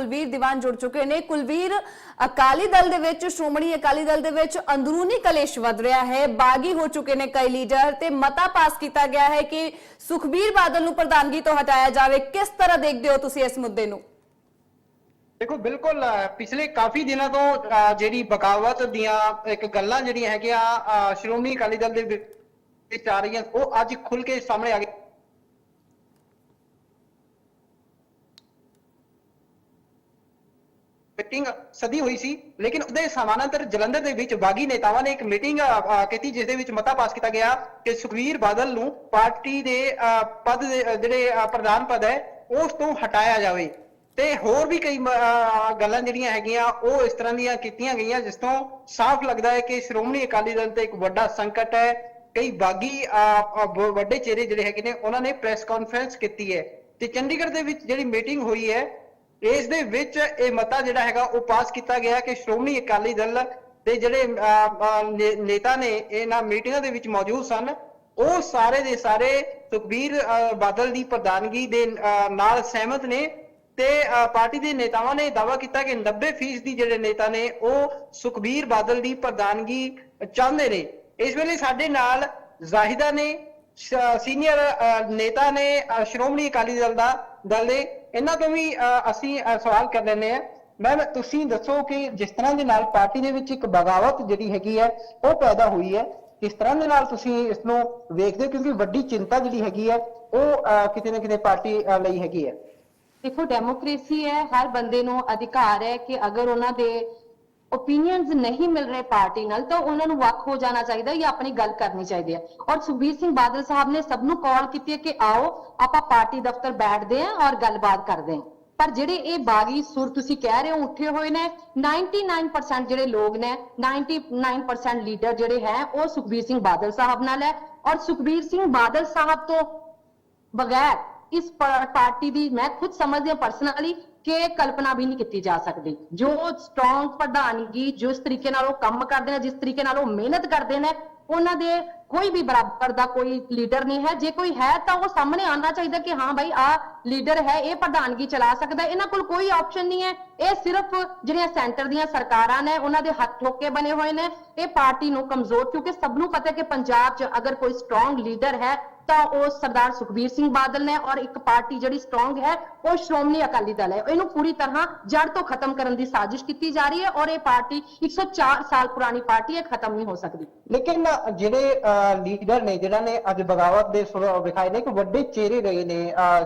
ਕੁਲਵੀਰ ਦੀਵਾਨ ਜੁੜ ਚੁੱਕੇ ਨੇ। ਕੁਲਵੀਰ, ਅਕਾਲੀ ਦਲ ਦੇ ਵਿੱਚ, ਸ਼੍ਰੋਮਣੀ ਅਕਾਲੀ ਦਲ ਦੇ ਵਿੱਚ ਅੰਦਰੂਨੀ ਕਲੇਸ਼ ਵਧ ਰਿਹਾ ਹੈ, ਬਾਗੀ ਹੋ ਚੁੱਕੇ ਨੇ ਕਈ ਲੀਡਰ ਤੇ ਮਤਾ ਪਾਸ ਕੀਤਾ ਗਿਆ ਹੈ ਕਿ ਸੁਖਬੀਰ ਬਾਦਲ ਨੂੰ ਪ੍ਰਧਾਨਗੀ ਤੋਂ ਹਟਾਇਆ ਜਾਵੇ। ਕਿਸ ਤਰ੍ਹਾਂ ਦੇਖਦੇ ਹੋ ਤੁਸੀਂ ਇਸ ਮੁੱਦੇ ਨੂੰ? ਦੇਖੋ, ਬਿਲਕੁਲ ਪਿਛਲੇ ਕਾਫੀ ਦਿਨਾਂ ਤੋਂ ਜਿਹੜੀ ਬਗਾਵਤ ਦੀਆਂ ਇੱਕ ਗੱਲਾਂ ਜਿਹੜੀਆਂ ਹੈਗੀਆਂ ਸ਼੍ਰੋਮਣੀ ਅਕਾਲੀ ਦਲ ਦੇ ਵਿੱਚ ਆ ਰਹੀਆਂ, ਉਹ ਅੱਜ ਖੁੱਲ ਕੇ ਸਾਹਮਣੇ ਆ ਗਈ ਮੀਟਿੰਗ ਸਦੀ ਹੋਈ ਸੀ, ਲੇਕਿਨ ਉਹਦੇ ਸਮਾਨਾਂਤਰ ਜਲੰਧਰ ਦੇ ਵਿੱਚ ਬਾਗੀ ਨੇਤਾਵਾਂ ਨੇ ਇੱਕ ਮੀਟਿੰਗ ਕੀਤੀ ਜਿਸ ਦੇ ਵਿੱਚ ਮਤਾ ਪਾਸ ਕੀਤਾ ਗਿਆ ਕਿ ਸੁਖਵੀਰ ਬਾਦਲ ਨੂੰ ਪਾਰਟੀ ਦੇ ਪਦ ਜਿਹੜੇ ਪ੍ਰਧਾਨ ਪਦ ਹੈ, ਉਸ ਤੋਂ ਹਟਾਇਆ ਜਾਵੇ। ਤੇ ਹੋਰ ਵੀ ਕਈ ਗੱਲਾਂ ਜਿਹੜੀਆਂ ਹੈਗੀਆਂ, ਉਹ ਇਸ ਤਰ੍ਹਾਂ ਦੀਆਂ ਕੀਤੀਆਂ ਗਈਆਂ, ਜਿਸ ਤੋਂ ਸਾਫ਼ ਲੱਗਦਾ ਹੈ ਕਿ ਸ਼੍ਰੋਮਣੀ ਅਕਾਲੀ ਦਲ ਤੇ ਇੱਕ ਵੱਡਾ ਸੰਕਟ ਹੈ। ਕਈ ਬਾਗੀ ਵੱਡੇ ਚਿਹਰੇ ਜਿਹੜੇ ਹੈਗੇ ਨੇ, ਉਹਨਾਂ ਨੇ ਪ੍ਰੈਸ ਕਾਨਫਰੰਸ ਕੀਤੀ ਹੈ। ਤੇ ਚੰਡੀਗੜ੍ਹ ਦੇ ਵਿੱਚ ਜਿਹੜੀ ਮੀਟਿੰਗ ਹੋਈ ਹੈ ਇਸ ਦੇ ਵਿੱਚ ਇਹ ਮਤਾ ਜਿਹੜਾ ਹੈਗਾ ਉਹ ਪਾਸ ਕੀਤਾ ਗਿਆ ਕਿ ਸ਼੍ਰੋਮਣੀ ਅਕਾਲੀ ਦਲ ਦੇ ਜਿਹੜੇ ਨੇਤਾ ਨੇ, ਇਹਨਾਂ ਮੀਟਿੰਗਾਂ ਦੇ ਵਿੱਚ ਮੌਜੂਦ ਸਨ। ਉਹ ਸਾਰੇ ਦੇ ਸਾਰੇ ਸੁਖਬੀਰ ਬਾਦਲ ਦੀ ਪ੍ਰਧਾਨਗੀ ਦੇ ਨਾਲ ਸਹਿਮਤ ਨੇ ਤੇ ਪਾਰਟੀ ਦੇ ਨੇਤਾਵਾਂ ਨੇ ਦਾਅਵਾ ਕੀਤਾ ਕਿ 90% ਦੀ ਜਿਹੜੇ ਨੇਤਾ ਨੇ, ਉਹ ਸੁਖਬੀਰ ਬਾਦਲ ਦੀ ਪ੍ਰਧਾਨਗੀ ਚਾਹੁੰਦੇ ਨੇ। ਇਸ ਵੇਲੇ ਸਾਡੇ ਨਾਲ ਜ਼ਾਹਿਦਾ ਨੇ ਸੀਨੀਅਰ ਨੇਤਾ ਨੇ ਸ਼੍ਰੋਮਣੀ ਅਕਾਲੀ ਦਲ ਦਾ, ਦਲ ਦੇ ਇਹਨਾਂ ਤੋਂ ਵੀ ਅਸੀਂ ਸਵਾਲ ਕਰ ਲੈਂਦੇ ਆ ਮੈਮ ਤੁਸੀਂ ਦੱਸੋ ਕਿ ਜਿਸ ਤਰ੍ਹਾਂ ਦੇ ਨਾਲ ਪਾਰਟੀ ਦੇ ਵਿੱਚ ਇੱਕ ਬਗਾਵਤ ਜਿਹੜੀ ਹੈਗੀ ਹੈ, ਉਹ ਪੈਦਾ ਹੋਈ ਹੈ। ਕਿਸ ਤਰ੍ਹਾਂ ਦੇ ਨਾਲ ਤੁਸੀਂ ਇਸ ਨੂੰ ਵੇਖਦੇ ਹੋ? ਕਿਉਂਕਿ ਵੱਡੀ ਚਿੰਤਾ ਜਿਹੜੀ ਹੈਗੀ ਹੈ, ਉਹ ਕਿਤੇ ਨਾ ਕਿਤੇ ਪਾਰਟੀ ਲਈ ਹੈਗੀ ਹੈ। ਦੇਖੋ ਡੈਮੋਕ੍ਰੇਸੀ ਹੈ, ਹਰ ਬੰਦੇ ਨੂੰ ਅਧਿਕਾਰ ਹੈ ਕਿ ਅਗਰ ਉਹਨਾਂ ਦੇ ਓਪੀਨੀਅਨਸ ਨਹੀਂ ਮਿਲ ਰਹੇ ਪਾਰਟੀ ਨਾਲ, ਤਾਂ ਉਹਨਾਂ ਨੂੰ ਵੱਖ ਹੋ ਜਾਣਾ ਚਾਹੀਦਾ ਜਾਂ ਆਪਣੀ ਗੱਲ ਕਰਨੀ ਚਾਹੀਦੀ ਹੈ। ਔਰ ਸੁਖਬੀਰ ਸਿੰਘ ਬਾਦਲ ਸਾਹਿਬ ਨੇ ਸਭ ਨੂੰ ਕਾਲ ਕੀਤੀ ਹੈ ਕਿ ਆਓ, ਆਪਾਂ ਪਾਰਟੀ ਦਫ਼ਤਰ ਬੈਠਦੇ ਹਾਂ ਔਰ ਗੱਲਬਾਤ ਕਰਦੇ ਹਾਂ। ਪਰ ਜਿਹੜੇ ਇਹ ਬਾਗੀ ਸੁਰ ਤੁਸੀਂ ਕਹਿ ਰਹੇ ਹੋ, ਉੱਠੇ ਹੋਏ ਨੇ 99% ਜਿਹੜੇ ਲੋਕ ਨੇ 99% ਲੀਡਰ ਜਿਹੜੇ ਹੈ, ਉਹ ਸੁਖਬੀਰ ਸਿੰਘ ਬਾਦਲ ਸਾਹਿਬ ਨਾਲ ਹੈ। ਔਰ ਸੁਖਬੀਰ ਸਿੰਘ ਬਾਦਲ ਸਾਹਿਬ ਤੋਂ ਬਗੈਰ ਇਸ ਪਾਰਟੀ ਦੀ, ਮੈਂ ਖੁਦ ਸਮਝਦੀ ਹਾਂ ਪਰਸਨਲੀ ਕਿ ਕਲਪਨਾ ਵੀ ਨਹੀਂ ਕੀਤੀ ਜਾ ਸਕਦੀ। ਜੋ ਸਟਰੋਂਗ ਪ੍ਰਧਾਨਗੀ ਜਿਸ ਤਰੀਕੇ ਨਾਲ ਉਹ ਕੰਮ ਕਰਦੇ ਨੇ, ਜਿਸ ਤਰੀਕੇ ਨਾਲ ਉਹ ਮਿਹਨਤ ਕਰਦੇ ਨੇ, ਉਹਨਾਂ ਦੇ ਕੋਈ ਵੀ ਬਰਾਬਰ ਦਾ ਕੋਈ ਲੀਡਰ ਨਹੀਂ ਹੈ। ਜੇ ਕੋਈ ਹੈ ਤਾਂ ਉਹ ਸਾਹਮਣੇ ਆਉਣਾ ਚਾਹੀਦਾ ਕਿ ਹਾਂ ਭਾਈ ਆ ਲੀਡਰ ਹੈ, ਇਹ ਪ੍ਰਧਾਨਗੀ ਚਲਾ ਸਕਦਾ। ਇਹਨਾਂ ਕੋਲ ਕੋਈ ਆਪਸ਼ਨ ਨਹੀਂ ਹੈ। ਇਹ ਸਿਰਫ ਜਿਹੜੀਆਂ ਸੈਂਟਰ ਦੀਆਂ ਸਰਕਾਰਾਂ ਨੇ, ਉਹਨਾਂ ਦੇ ਹੱਥ ਠੋਕੇ ਬਣੇ ਹੋਏ ਨੇ। ਇਹ ਪਾਰਟੀ ਨੂੰ ਕਮਜ਼ੋਰ, ਕਿਉਂਕਿ ਸਭ ਨੂੰ ਪਤਾ ਹੈ ਕਿ ਪੰਜਾਬ 'ਚ ਅਗਰ ਕੋਈ ਸਟਰੋਂਗ ਲੀਡਰ ਹੈ ਤਾਂ ਉਹ ਸਰਦਾਰ ਸੁਖਬੀਰ ਸਿੰਘ ਬਾਦਲ ਨੇ ਔਰ ਇੱਕ ਪਾਰਟੀ ਜਿਹੜੀ ਸਟਰੋਂਗ ਹੈ ਉਹ ਸ਼੍ਰੋਮਣੀ ਅਕਾਲੀ ਦਲ ਹੈ। ਇਹਨੂੰ ਪੂਰੀ ਤਰ੍ਹਾਂ ਜੜ ਤੋਂ ਖਤਮ ਕਰਨ ਦੀ ਸਾਜ਼ਿਸ਼ ਕੀਤੀ ਜਾ ਰਹੀ ਹੈ ਔਰ ਇਹ ਪਾਰਟੀ 104 ਸਾਲ ਪੁਰਾਣੀ ਪਾਰਟੀ ਹੈ ਖਤਮ ਨਹੀਂ ਹੋ ਸਕਦੀ। ਲੇਕਿਨ ਜਿਹੜੇ ਲੀਡਰ ਨੇ ਜਿਹੜਾ ਨੇ ਅੱਜ ਬਗਾਵਤ ਦੇ ਵਿਖਾਏ ਨੇ ਕਿ ਵੱਡੇ ਚਿਹਰੇ ਰਹੇ ਨੇ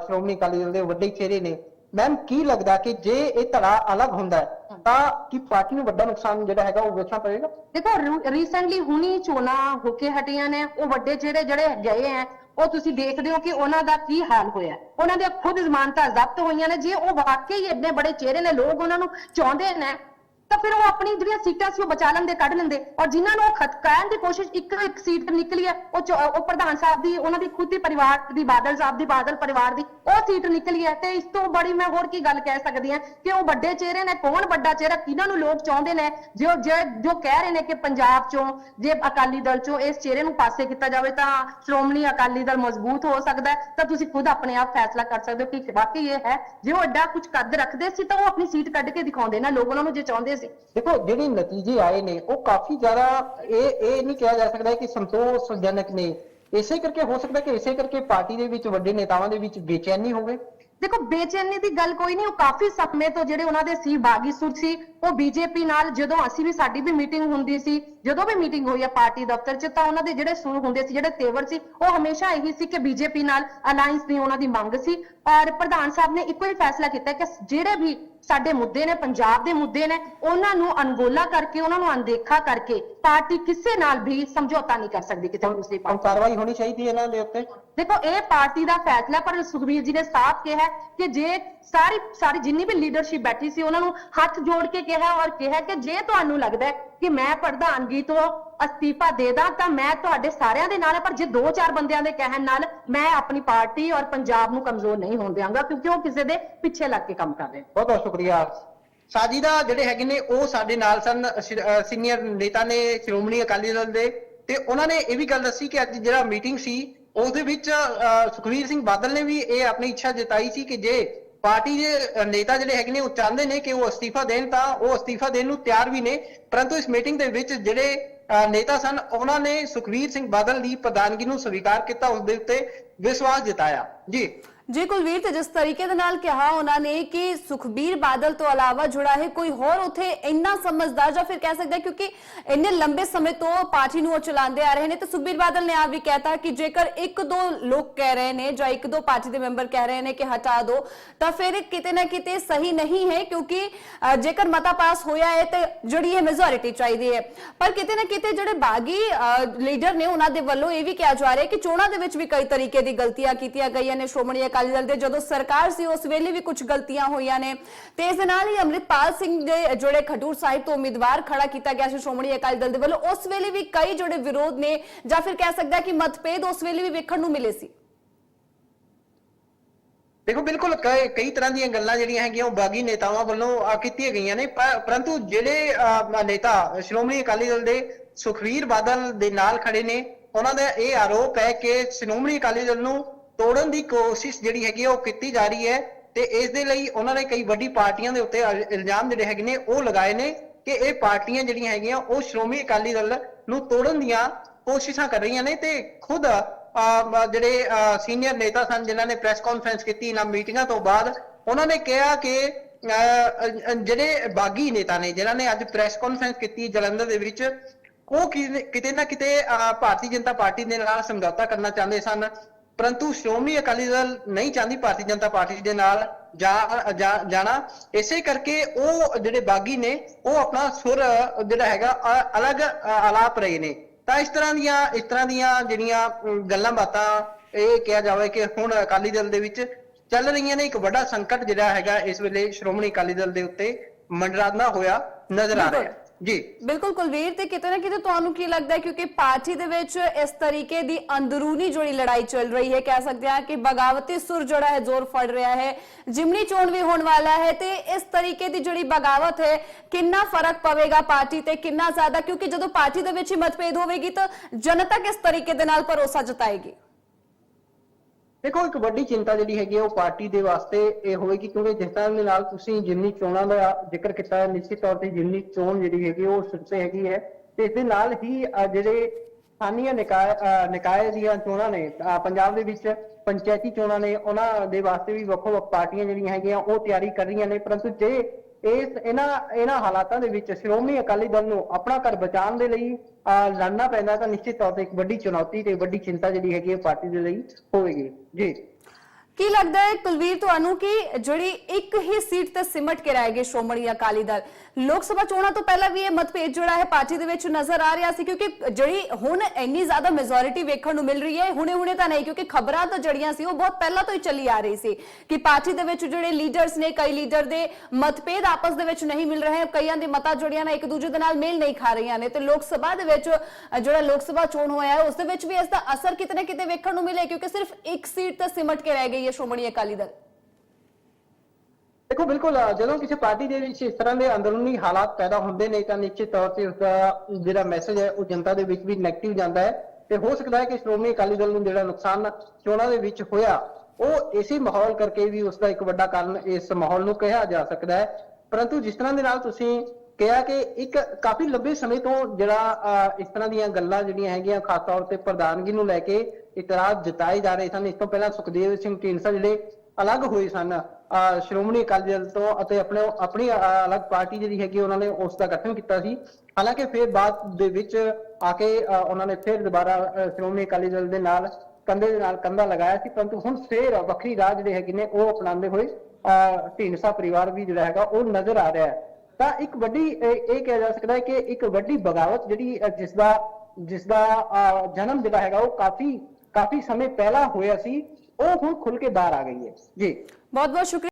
ਸ਼੍ਰੋਮਣੀ ਅਕਾਲੀ ਦਲ ਦੇ ਵੱਡੇ ਚਿਹਰੇ ਨੇ। ਮੈਮ ਕੀ ਲੱਗਦਾ ਕਿ ਜੇ ਇਹ ਧੜਾ ਅਲੱਗ ਹੁੰਦਾ ਹੈ ਤਾਂ ਕੀ ਪਾਰਟੀ ਨੂੰ ਵੱਡਾ ਨੁਕਸਾਨ ਜਿਹੜਾ ਹੈਗਾ ਉਹ ਵੇਖਣਾ ਪਵੇਗਾ? ਦੇਖੋ ਰੀਸੈਂਟਲੀ ਹੁਣੀ ਚੋਣਾਂ ਹੋ ਕੇ ਹਟੀਆਂ ਨੇ ਉਹ ਵੱਡੇ ਜਿਹੜੇ ਜਿਹੜੇ ਗਏ ਹੈ ਉਹ ਤੁਸੀਂ ਦੇਖਦੇ ਹੋ ਕਿ ਉਹਨਾਂ ਦਾ ਕੀ ਹਾਲ ਹੋਇਆ। ਉਹਨਾਂ ਦੀਆਂ ਖੁਦ ਜ਼ਮਾਨਤਾਂ ਜ਼ਬਤ ਹੋਈਆਂ ਨੇ। ਜੇ ਉਹ ਵਾਕਈ ਹੀ ਇੰਨੇ ਬੜੇ ਚਿਹਰੇ ਨੇ, ਲੋਕ ਉਹਨਾਂ ਨੂੰ ਚਾਹੁੰਦੇ ਨੇ ਤਾਂ ਫਿਰ ਉਹ ਆਪਣੀ ਜਿਹੜੀਆਂ ਸੀਟਾਂ ਸੀ ਉਹ ਬਚਾ ਲੈਂਦੇ, ਕੱਢ ਲੈਂਦੇ। ਔਰ ਜਿਨ੍ਹਾਂ ਨੂੰ ਉਹ ਖਤਕਾਉਣ ਦੀ ਕੋਸ਼ਿਸ਼ ਇੱਕ ਇੱਕ ਸੀਟ ਨਿਕਲੀ ਹੈ, ਉਹ ਚੋ- ਉਹ ਪ੍ਰਧਾਨ ਸਾਹਿਬ ਦੀ, ਉਹਨਾਂ ਦੀ ਖੁਦ ਦੀ ਪਰਿਵਾਰ ਦੀ, ਬਾਦਲ ਸਾਹਿਬ ਦੀ, ਬਾਦਲ ਪਰਿਵਾਰ ਦੀ, ਉਹ ਸੀਟ ਨਿਕਲੀ ਹੈ। ਤੇ ਇਸ ਤੋਂ ਬੜੀ ਮੈਂ ਹੋਰ ਕੀ ਗੱਲ ਕਹਿ ਸਕਦੀ ਹਾਂ ਕਿ ਉਹ ਵੱਡੇ ਚਿਹਰੇ ਨੇ। ਕੌਣ ਵੱਡਾ ਚਿਹਰਾ? ਕਿਹਨਾਂ ਨੂੰ ਲੋਕ ਚਾਹੁੰਦੇ ਨੇ? ਜੋ ਜੋ- ਜੋ ਕਹਿ ਰਹੇ ਨੇ ਕਿ ਪੰਜਾਬ ਚੋਂ, ਜੇ ਅਕਾਲੀ ਦਲ ਚੋਂ ਇਸ ਚਿਹਰੇ ਨੂੰ ਪਾਸੇ ਕੀਤਾ ਜਾਵੇ, ਤਾਂ ਸ਼੍ਰੋਮਣੀ ਅਕਾਲੀ ਦਲ ਮਜ਼ਬੂਤ ਹੋ ਸਕਦਾ ਹੈ। ਤਾਂ ਤੁਸੀਂ ਖੁਦ ਆਪਣੇ ਆਪ ਫੈਸਲਾ ਕਰ ਸਕਦੇ ਹੋ ਕਿ ਵਾਕਈ ਇਹ ਹੈ, ਜੇ ਉਹ ਐਡਾ ਕੁਝ ਕੱਦ ਰੱਖਦੇ ਸੀ, ਤਾਂ ਉਹ ਆਪਣੀ ਸੀਟ ਕੱਢ ਕੇ ਦਿਖਾਉਂਦੇ ਨਾ। ਲੋਕ ਉਹਨਾਂ ਨੂੰ ਜੇ ਚਾਹੁੰਦੇ ਸੀ ਦੇਖੋ, ਜਿਹੜੇ ਨਤੀਜੇ ਆਏ ਨੇ, ਉਹ ਕਾਫੀ ਜ਼ਿਆਦਾ ਇਹ ਇਹ ਨਹੀਂ ਕਿਹਾ ਜਾ ਸਕਦਾ ਕਿ ਸੰਤੋਸ਼ਜਨਕ ਨੇ। ਇਸੇ ਕਰਕੇ ਹੋ ਸਕਦਾ ਕਿ ਇਸੇ ਕਰਕੇ ਪਾਰਟੀ ਦੇ ਵਿੱਚ ਵੱਡੇ ਨੇਤਾਵਾਂ ਦੇ ਵਿੱਚ ਬੇਚੈਨੀ ਹੋਵੇ। ਦੇਖੋ, ਬੇਚੈਨੀ ਦੀ ਗੱਲ ਕੋਈ ਨਹੀਂ, ਉਹ ਕਾਫੀ ਸਮੇਂ ਤੋਂ ਜਿਹੜੇ ਉਹਨਾਂ ਦੇ ਸੀ ਬਾਗੀ ਸੁਰ ਸੀ, ਉਹ ਬੀਜੇਪੀ ਨਾਲ ਜਦੋਂ ਅਸੀਂ ਵੀ ਸਾਡੀ ਵੀ ਮੀਟਿੰਗ ਹੁੰਦੀ ਸੀ, ਜਦੋਂ ਵੀ ਮੀਟਿੰਗ ਹੋਈ ਹੈ ਪਾਰਟੀ ਦਫ਼ਤਰ 'ਚ, ਤਾਂ ਉਹਨਾਂ ਦੇ ਜਿਹੜੇ ਸੁਰ ਹੁੰਦੇ ਸੀ, ਜਿਹੜੇ ਤੇਵਰ ਸੀ, ਉਹ ਹਮੇਸ਼ਾ ਇਹੀ ਸੀ ਕਿ ਬੀਜੇਪੀ ਨਾਲ ਅਲਾਈਅੰਸ ਦੀ ਉਹਨਾਂ ਦੀ ਮੰਗ ਸੀ। ਔਰ ਪ੍ਰਧਾਨ ਸਾਹਿਬ ਨੇ ਇੱਕੋ ਹੀ ਫੈਸਲਾ ਕੀਤਾ ਕਿ ਜਿਹੜੇ ਵੀ ਸਾਡੇ ਮੁੱਦੇ ਨੇ ਪੰਜਾਬ ਦੇ ਮੁੱਦੇ ਨੇ ਉਹਨਾਂ ਨੂੰ ਅਣਗੋਲਾ ਕਰਕੇ ਉਹਨਾਂ ਨੂੰ ਅਣਦੇਖਾ ਕਰਕੇ ਪਾਰਟੀ ਕਿਸੇ ਨਾਲ ਵੀ ਸਮਝੌਤਾ ਨਹੀਂ ਕਰ ਸਕਦੀ ਕਿਤੇ ਵੀ ਦੂਸਰੀ ਹੁਣ ਪਾਰਟੀ। ਕਾਰਵਾਈ ਹੋਣੀ ਚਾਹੀਦੀ ਹੈ ਇਹਨਾਂ ਦੇ ਉੱਤੇ? ਦੇਖੋ ਇਹ ਪਾਰਟੀ ਦਾ ਫੈਸਲਾ ਪਰ ਸੁਖਬੀਰ ਜੀ ਨੇ ਸਾਫ਼ ਕਿਹਾ ਕਿ ਜੇ ਸਾਰੀ ਸਾਰੀ ਜਿੰਨੀ ਵੀ ਲੀਡਰਸ਼ਿਪ ਬੈਠੀ ਸੀ ਉਹਨਾਂ ਨੂੰ ਹੱਥ ਜੋੜ ਕੇ ਕਿਹਾ ਔਰ ਕਿਹਾ ਕਿ ਜੇ ਤੁਹਾਨੂੰ ਲੱਗਦਾ ਹੈ ਕਿ ਮੈਂ ਪ੍ਰਧਾਨਗੀ ਤੋਂ ਅਸਤੀਫਾ ਦੇ ਦਾਂ ਤਾਂ ਮੈਂ ਤੁਹਾਡੇ ਸਾਰਿਆਂ ਦੇ ਨਾਲ ਹਾਂ ਪਰ ਜੇ ਦੋ ਚਾਰ ਬੰਦਿਆਂ ਦੇ ਕਹਿਣ ਨਾਲ ਮੈਂ ਆਪਣੀ ਪਾਰਟੀ ਔਰ ਪੰਜਾਬ ਨੂੰ ਕਮਜ਼ੋਰ ਨਹੀਂ ਹੋਣ ਦਿਆਂਗਾ ਕਿਉਂਕਿ ਉਹ ਕਿਸੇ ਦੇ ਪਿੱਛੇ ਲੱਗ ਕੇ ਕੰਮ ਕਰ ਰਹੇ ਨੇ। ਬਹੁਤ ਬਹੁਤ ਸ਼ੁਕਰੀਆ ਸਾਜੀਦਾ ਜਿਹੜੇ ਹੈਗੇ ਨੇ ਉਹ ਸਾਡੇ ਨਾਲ ਸਨ ਸੀਨੀਅਰ ਨੇਤਾ ਨੇ ਸ਼੍ਰੋਮਣੀ ਅਕਾਲੀ ਦਲ ਦੇ ਤੇ ਉਹਨਾਂ ਨੇ ਇਹ ਵੀ ਗੱਲ ਦੱਸੀ ਕਿ ਅੱਜ ਜਿਹੜਾ ਮੀਟਿੰਗ ਸੀ ਉਸ ਦੇ ਵਿੱਚ ਅਹ, ਸੁਖਵੀਰ ਸਿੰਘ ਬਾਦਲ ਨੇ ਵੀ ਇਹ ਆਪਣੀ ਇੱਛਾ ਜਤਾਈ ਸੀ ਕਿ ਜੇ ਪਾਰਟੀ ਦੇ ਨੇਤਾ ਜਿਹੜੇ ਹੈਗੇ ਨੇ ਉਹ ਚਾਹੁੰਦੇ ਨੇ ਕਿ ਉਹ ਅਸਤੀਫਾ ਦੇਣ ਤਾਂ ਉਹ ਅਸਤੀਫਾ ਦੇਣ ਨੂੰ ਤਿਆਰ ਵੀ ਨੇ ਪਰੰਤੂ ਇਸ ਮੀਟਿੰਗ ਦੇ ਵਿੱਚ ਜਿਹੜੇ ਅ, ਨੇਤਾ ਸਨ ਉਹਨਾਂ ਨੇ ਸੁਖਵੀਰ ਸਿੰਘ ਬਾਦਲ ਦੀ ਪ੍ਰਧਾਨਗੀ ਨੂੰ ਸਵੀਕਾਰ ਕੀਤਾ ਉਸ ਦੇ ਉੱਤੇ ਵਿਸ਼ਵਾਸ ਜਤਾਇਆ। ਜੀ। ਜੀ ਕੁਲਵੀਰ ਤੇ ਜਿਸ ਤਰੀਕੇ ਦੇ ਨਾਲ ਕਿਹਾ ਉਹਨਾਂ ਨੇ ਕਿ ਸੁਖਬੀਰ ਬਾਦਲ ਤੋਂ ਇਲਾਵਾ ਜੁੜਾ ਹੈ, ਕੋਈ ਹੋਰ ਉਥੇ ਇੰਨਾ ਸਮਝਦਾਰ ਜਾਂ ਫਿਰ ਕਹਿ ਸਕਦੇ ਕਿਉਂਕਿ ਇੰਨੇ ਲੰਬੇ ਸਮੇਂ ਤੋਂ ਪਾਰਟੀ ਨੂੰ ਉਹ ਚਲਾਉਂਦੇ ਆ ਰਹੇ ਨੇ ਤੇ ਸੁਖਬੀਰ ਬਾਦਲ ਨੇ ਆ ਵੀ ਕਹਿਤਾ ਕਿ ਜੇਕਰ ਇੱਕ ਦੋ ਲੋਕ ਕਹਿ ਰਹੇ ਨੇ ਜਾਂ ਇੱਕ ਦੋ ਪਾਰਟੀ ਦੇ ਮੈਂਬਰ ਕਹਿ ਰਹੇ ਨੇ ਕਿ ਹਟਾ ਦਿਓ ਤਾਂ ਫਿਰ ਕਿਤੇ ਨਾ ਕਿਤੇ ਸਹੀ ਨਹੀਂ ਹੈ ਕਿਉਂਕਿ ਜੇਕਰ ਮਤਾ ਪਾਸ ਹੋਇਆ ਹੈ ਤੇ ਜਿਹੜੀ ਹੈ ਮੈਜੋਰਿਟੀ ਚਾਹੀਦੀ ਹੈ। ਪਰ ਕਿਤੇ ਨਾ ਕਿਤੇ ਜਿਹੜੇ ਬਾਗੀ ਲੀਡਰ ਨੇ ਉਹਨਾਂ ਦੇ ਵੱਲੋਂ ਇਹ ਵੀ ਕਿਹਾ ਜਾ ਰਿਹਾ ਕਿ ਚੋਣਾਂ ਦੇ ਵਿੱਚ ਵੀ ਕਈ ਤਰੀਕੇ ਦੀ ਗਲਤੀਆਂ ਕੀਤੀਆਂ ਗਈਆਂ ਨੇ, ਸ਼੍ਰੋਮਣੀ ਅਕਾਲੀ ਦਲ ਦੇ ਜਦੋਂ ਸਰਕਾਰ ਸੀ, ਉਸ ਵੇਲੇ ਵੀ ਕੁਝ ਗਲਤੀਆਂ ਹੋਈਆਂ ਨੇ। ਤੇ ਇਸ ਦੇ ਨਾਲ ਹੀ ਅੰਮ੍ਰਿਤਪਾਲ ਸਿੰਘ ਦੇ ਜਿਹੜੇ ਖਡੂਰ ਸਾਹਿਬ ਤੋਂ ਉਮੀਦਵਾਰ ਖੜਾ ਕੀਤਾ ਗਿਆ ਸੀ ਸ਼੍ਰੋਮਣੀ ਅਕਾਲੀ ਦਲ ਦੇ ਵੱਲੋਂ। ਉਸ ਵੇਲੇ ਵੀ ਕਈ ਜਿਹੜੇ ਵਿਰੋਧ ਨੇ, ਜਾਂ ਫਿਰ ਕਹਿ ਸਕਦਾ ਕਿ ਮਤਭੇਦ ਉਸ ਵੇਲੇ ਵੀ ਵੇਖਣ ਨੂੰ ਮਿਲੇ ਸੀ। ਦੇਖੋ, ਬਿਲਕੁਲ ਕਈ ਤਰ੍ਹਾਂ ਦੀਆਂ ਗੱਲਾਂ ਜਿਹੜੀਆਂ ਹੈਗੀਆਂ, ਉਹ ਬਾਗੀ ਨੇਤਾਵਾਂ ਵੱਲੋਂ ਕੀਤੀਆਂ ਗਈਆਂ ਨੇ। ਪਰੰਤੂ ਜਿਹੜੇ ਨੇਤਾ ਸ਼੍ਰੋਮਣੀ ਅਕਾਲੀ ਦਲ ਦੇ ਸੁਖਵੀਰ ਬਾਦਲ ਦੇ ਨਾਲ ਖੜੇ ਨੇ, ਉਹਨਾਂ ਦਾ ਇਹ ਆਰੋਪ ਹੈ ਕਿ ਸ਼੍ਰੋਮਣੀ ਅਕਾਲੀ ਦਲ ਨੂੰ ਤੋੜਨ ਦੀ ਕੋਸ਼ਿਸ਼ ਜਿਹੜੀ ਹੈਗੀ ਆ ਉਹ ਕੀਤੀ ਜਾ ਰਹੀ ਹੈ ਤੇ ਇਸ ਦੇ ਲਈ ਉਹਨਾਂ ਨੇ ਕਈ ਵੱਡੀ ਪਾਰਟੀਆਂ ਦੇ ਉੱਤੇ ਇਲਜ਼ਾਮ ਜਿਹੜੇ ਹੈਗੇ ਨੇ ਉਹ ਲਗਾਏ ਨੇ ਕਿ ਇਹ ਪਾਰਟੀਆਂ ਜਿਹੜੀਆਂ ਹੈਗੀਆਂ ਉਹ ਸ਼੍ਰੋਮਣੀ ਅਕਾਲੀ ਦਲ ਨੂੰ ਤੋੜਨ ਦੀਆਂ ਕੋਸ਼ਿਸ਼ਾਂ ਕਰ ਰਹੀਆਂ ਨੇ ਤੇ ਖੁਦ ਜਿਹੜੇ ਸੀਨੀਅਰ ਨੇਤਾ ਸਨ ਜਿਨ੍ਹਾਂ ਨੇ ਪ੍ਰੈਸ ਕਾਨਫਰੰਸ ਕੀਤੀ ਇਹਨਾਂ ਮੀਟਿੰਗਾਂ ਤੋਂ ਬਾਅਦ ਉਹਨਾਂ ਨੇ ਕਿਹਾ ਕਿ ਅਹ, ਜਿਹੜੇ ਬਾਗੀ ਨੇਤਾ ਨੇ ਜਿਨ੍ਹਾਂ ਨੇ ਅੱਜ ਪ੍ਰੈਸ ਕਾਨਫਰੰਸ ਕੀਤੀ ਜਲੰਧਰ ਦੇ ਵਿੱਚ ਉਹ ਕਿਤੇ ਨਾ ਕਿਤੇ ਭਾਰਤੀ ਜਨਤਾ ਪਾਰਟੀ ਦੇ ਨਾਲ ਸਮਝੌਤਾ ਕਰਨਾ ਚਾਹੁੰਦੇ ਸਨ। ਪਰੰਤੂ ਸ਼੍ਰੋਮਣੀ ਅਕਾਲੀ ਦਲ ਨਹੀਂ ਚਾਹੁੰਦੀ ਭਾਰਤੀ ਜਨਤਾ ਪਾਰਟੀ ਦੇ ਨਾਲ ਜਾਣਾ। ਇਸੇ ਕਰਕੇ ਉਹ ਜਿਹੜੇ ਬਾਗੀ ਨੇ ਉਹ ਆਪਣਾ ਸੁਰ ਜਿਹੜਾ ਹੈਗਾ ਅਲੱਗ ਅ, ਆਲਾਪ ਰਹੇ ਨੇ। ਤਾਂ ਇਸ ਤਰ੍ਹਾਂ ਦੀਆਂ ਇਸ ਤਰ੍ਹਾਂ ਦੀਆਂ ਜਿਹੜੀਆਂ ਗੱਲਾਂ ਬਾਤਾਂ ਇਹ ਕਿਹਾ ਜਾਵੇ ਕਿ ਹੁਣ ਅਕਾਲੀ ਦਲ ਦੇ ਵਿੱਚ ਚੱਲ ਰਹੀਆਂ ਨੇ। ਇੱਕ ਵੱਡਾ ਸੰਕਟ ਜਿਹੜਾ ਹੈਗਾ ਇਸ ਵੇਲੇ ਸ਼੍ਰੋਮਣੀ ਅਕਾਲੀ ਦਲ ਦੇ ਉੱਤੇ ਮੰਡਰਾਉਂਦਾ ਹੋਇਆ ਨਜ਼ਰ ਆ ਰਿਹਾ। ਹੈ ਜੀ। ਬਿਲਕੁਲ ਕੁਲਵੀਰ, ਤੇ ਕਿਤੇ ਨਾ ਕਿਤੇ ਤੁਹਾਨੂੰ ਕੀ ਲੱਗਦਾ ਹੈ, ਕਿਉਂਕਿ ਪਾਰਟੀ ਦੇ ਵਿੱਚ ਇਸ ਤਰੀਕੇ ਦੀ ਅੰਦਰੂਨੀ ਜਿਹੜੀ ਲੜਾਈ ਚੱਲ ਰਹੀ ਹੈ, ਕਹਿ ਸਕਦੇ ਹਾਂ ਕਿ ਬਗਾਵਤੀ ਸੁਰ ਜਿਹੜਾ ਹੈ, ਜ਼ੋਰ ਫੜ ਰਿਹਾ ਹੈ, ਜਿਮਨੀ ਚੋਣ ਵੀ ਹੋਣ ਵਾਲਾ ਹੈ, ਤੇ ਇਸ ਤਰੀਕੇ ਦੀ ਜਿਹੜੀ ਬਗਾਵਤ ਹੈ, ਕਿੰਨਾ ਫ਼ਰਕ ਪਵੇਗਾ ਪਾਰਟੀ ਤੇ, ਕਿੰਨਾ ਜ਼ਿਆਦਾ? ਕਿਉਂਕਿ ਜਦੋਂ ਪਾਰਟੀ ਦੇ ਵਿੱਚ ਹੀ ਮਤਭੇਦ ਹੋਵੇਗੀ, ਤਾਂ ਜਨਤਾ ਕਿਸ ਤਰੀਕੇ ਦੇ ਨਾਲ ਭਰੋਸਾ ਜਤਾਏਗੀ? ਦੇਖੋ, ਇੱਕ ਵੱਡੀ ਚਿੰਤਾ ਜਿਹੜੀ ਹੈਗੀ ਉਹ ਪਾਰਟੀ ਦੇ ਵਾਸਤੇ ਇਹ ਹੋਵੇਗੀ, ਕਿਉਂਕਿ ਜਿਸ ਤਰ੍ਹਾਂ ਦੇ ਨਾਲ ਤੁਸੀਂ ਜਿਮਨੀ ਚੋਣਾਂ ਦਾ ਜ਼ਿਕਰ ਕੀਤਾ ਹੈ ਨਿਸ਼ਚਿਤ ਤੌਰ ਤੇ ਜਿਮਨੀ ਚੋਣ ਜਿਹੜੀ ਹੈਗੀ ਉਹ ਸਿਰ ਤੇ ਹੈਗੀ ਹੈ। ਤੇ ਇਸ ਦੇ ਨਾਲ ਹੀ ਜਿਹੜੇ ਸਥਾਨੀय ਨਿਕਾਇ ਨਿਕਾਇ ਦੀਆਂ ਚੋਣਾਂ ਨੇ ਪੰਜਾਬ ਦੇ ਵਿੱਚ ਪੰਚਾਇਤੀ ਚੋਣਾਂ ਨੇ, ਉਹਨਾਂ ਦੇ ਵਾਸਤੇ ਵੀ ਵੱਖੋ ਵੱਖ ਪਾਰਟੀਆਂ ਜਿਹੜੀਆਂ ਹੈਗੀਆਂ, ਉਹ ਤਿਆਰੀ ਕਰ ਰਹੀਆਂ ਨੇ। ਪਰੰਤੂ ਜੇ ਇਸ ਇਹਨਾਂ ਇਹਨਾਂ ਹਾਲਾਤਾਂ ਦੇ ਵਿੱਚ ਸ਼੍ਰੋਮਣੀ ਅਕਾਲੀ ਦਲ ਨੂੰ ਆਪਣਾ ਘਰ ਬਚਾਉਣ ਦੇ ਲਈ ਅਹ, ਲੜਨਾ ਪੈਂਦਾ ਤਾਂ ਨਿਸ਼ਚਿਤ ਤੌਰ ਤੇ ਇੱਕ ਵੱਡੀ ਚੁਣੌਤੀ ਤੇ ਵੱਡੀ ਚਿੰਤਾ ਜਿਹੜੀ ਹੈਗੀ ਹੈ ਪਾਰਟੀ ਦੇ ਲਈ ਹੋਵੇਗੀ। ਜੀ। ਕੀ ਲੱਗਦਾ ਹੈ ਕੁਲਵੀਰ, ਤੁਹਾਨੂੰ ਕਿ ਜਿਹੜੀ ਇੱਕ ਹੀ ਸੀਟ ਤੇ ਸਿਮਟ ਕੇ ਰਹਿ ਰਹੇਗੀ ਸ਼੍ਰੋਮਣੀ ਅਕਾਲੀ ਦਲ? ਲੋਕ ਸਭਾ ਚੋਣਾਂ ਤੋਂ ਪਹਿਲਾਂ ਵੀ ਇਹ ਮਤਭੇਦ ਜਿਹੜਾ ਹੈ ਪਾਰਟੀ ਦੇ ਵਿੱਚ ਨਜ਼ਰ ਆ ਰਿਹਾ ਸੀ, ਕਿਉਂਕਿ ਜਿਹੜੀ ਹੁਣ ਇੰਨੀ ਜ਼ਿਆਦਾ ਮੈਜੋਰਿਟੀ ਵੇਖਣ ਨੂੰ ਮਿਲ ਰਹੀ ਹੈ ਹੁਣੇ ਹੁਣੇ ਤਾਂ ਨਹੀਂ, ਕਿਉਂਕਿ ਖਬਰਾਂ ਤਾਂ ਜੜੀਆਂ ਸੀ, ਉਹ ਬਹੁਤ ਪਹਿਲਾਂ ਤੋਂ ਹੀ ਚੱਲੀ ਆ ਰਹੀ ਸੀ ਕਿ ਪਾਰਟੀ ਦੇ ਵਿੱਚ ਜਿਹੜੇ ਲੀਡਰਸ ਨੇ, ਕਈ ਲੀਡਰ ਦੇ ਮਤਭੇਦ ਆਪਸ ਦੇ ਵਿੱਚ ਨਹੀਂ ਮਿਲ ਰਹੇ, ਕਈਆਂ ਦੇ ਮਤਾਂ ਜੁੜੀਆਂ ਨੇ, ਇੱਕ ਦੂਜੇ ਦੇ ਨਾਲ ਮੇਲ ਨਹੀਂ ਖਾ ਰਹੀਆਂ ਨੇ। ਤੇ ਲੋਕ ਸਭਾ ਦੇ ਵਿੱਚ ਜਿਹੜਾ ਲੋਕ ਸਭਾ ਚੋਣ ਹੋਇਆ ਹੈ, ਉਸ ਦੇ ਵਿੱਚ ਵੀ ਇਸ ਦਾ ਅਸਰ ਕਿਤੇ ਨਾ ਕਿਤੇ ਵੇਖਣ ਨੂੰ ਮਿਲੇ, ਕਿਉਂਕਿ ਸਿਰਫ ਇੱਕ ਸੀਟ ਤੇ ਸਿਮਟ ਕੇ ਰਹਿ ਗਈ ਹੈ ਸ਼੍ਰੋਮਣੀ ਅਕਾਲੀ ਦਲ? ਦੇਖੋ, ਬਿਲਕੁਲ ਜਦੋਂ ਕਿਸੇ ਪਾਰਟੀ ਦੇ ਵਿੱਚ ਇਸ ਤਰ੍ਹਾਂ ਦੇ ਅੰਦਰੂਨੀ ਹਾਲਾਤ ਪੈਦਾ ਹੁੰਦੇ ਨੇ, ਤਾਂ ਨਿਸ਼ਚਿਤ ਤੌਰ ਤੇ ਉਸਦਾ ਜਿਹੜਾ ਮੈਸੇਜ ਹੈ, ਉਹ ਜਨਤਾ ਦੇ ਵਿੱਚ ਵੀ ਨੈਗੇਟਿਵ ਜਾਂਦਾ ਹੈ। ਤੇ ਹੋ ਸਕਦਾ ਹੈ ਕਿ ਸ਼੍ਰੋਮਣੀ ਅਕਾਲੀ ਦਲ ਨੂੰ ਜਿਹੜਾ ਨੁਕਸਾਨ ਚੋਣਾਂ ਦੇ ਵਿੱਚ ਹੋਇਆ, ਉਹ ਇਸੇ ਮਾਹੌਲ ਕਰਕੇ ਵੀ ਉਸਦਾ ਇੱਕ ਵੱਡਾ ਕਾਰਨ ਇਸ ਮਾਹੌਲ ਨੂੰ ਕਿਹਾ ਜਾ ਸਕਦਾ ਹੈ। ਪਰੰਤੂ ਜਿਸ ਤਰ੍ਹਾਂ ਦੇ ਨਾਲ ਤੁਸੀਂ ਕਿਹਾ ਕਿ ਇੱਕ ਕਾਫੀ ਲੰਬੇ ਸਮੇਂ ਤੋਂ ਜਿਹੜਾ ਇਸ ਤਰ੍ਹਾਂ ਦੀਆਂ ਗੱਲਾਂ ਜਿਹੜੀਆਂ ਹੈਗੀਆਂ, ਖਾਸ ਤੌਰ ਤੇ ਪ੍ਰਧਾਨਗੀ ਨੂੰ ਲੈ ਕੇ ਇਤਰਾਜ਼ ਜਤਾਏ ਜਾ ਰਹੇ ਸਨ। ਇਸ ਤੋਂ ਪਹਿਲਾਂ ਸੁਖਦੇਵ ਸਿੰਘ ਢੀਂਡਸਾ ਜਿਹੜੇ ਅਲੱਗ ਹੋਏ ਸਨ ਸ਼੍ਰੋਮਣੀ ਅਕਾਲੀ ਦਲ ਤੋਂ ਅਤੇ ਆਪਣੇ ਆਪਣੀ ਅਲੱਗ ਪਾਰਟੀ ਜਿਹੜੀ ਹੈਗੀ ਉਹਨਾਂ ਨੇ ਉਸ ਦਾ ਗਠਨ ਕੀਤਾ ਸੀ। ਹਾਲਾਂਕਿ ਫਿਰ ਬਾਅਦ ਦੇ ਵਿੱਚ ਆ ਕੇ ਉਹਨਾਂ ਨੇ ਫਿਰ ਦੁਬਾਰਾ ਸ਼੍ਰੋਮਣੀ ਅਕਾਲੀ ਦਲ ਦੇ ਨਾਲ ਕੰਧੇ ਦੇ ਨਾਲ ਕੰਧਾ ਲਗਾਇਆ ਸੀ। ਪਰੰਤੂ ਹੁਣ ਫੇਰ ਵੱਖਰੀ ਰਾਹ ਜਿਹੜੇ ਹੈਗੇ ਨੇ ਉਹ ਅਪਣਾਉਂਦੇ ਹੋਏ ਅਹ, ਢੀਂਡਸਾ ਪਰਿਵਾਰ ਵੀ ਜਿਹੜਾ ਹੈਗਾ ਉਹ ਨਜ਼ਰ ਆ ਰਿਹਾ ਹੈ। ਤਾਂ ਇੱਕ ਵੱਡੀ ਇਹ ਕਿਹਾ ਜਾ ਸਕਦਾ ਹੈ ਕਿ ਇੱਕ ਵੱਡੀ ਬਗਾਵਤ ਜਿਹੜੀ ਅਹ, ਜਿਸ ਦਾ ਜਿਸ ਦਾ ਜਨਮ ਜਿਹੜਾ ਹੈਗਾ ਉਹ ਕਾਫੀ ਕਾਫੀ ਸਮੇਂ ਪਹਿਲਾਂ ਹੋਇਆ ਸੀ, ਉਹ ਹੁਣ ਖੁੱਲ ਕੇ ਬਾਹਰ ਆ ਗਈ ਹੈ। ਜੀ। ਬਹੁਤ ਬਹੁਤ ਸ਼ੁਕਰੀਆ।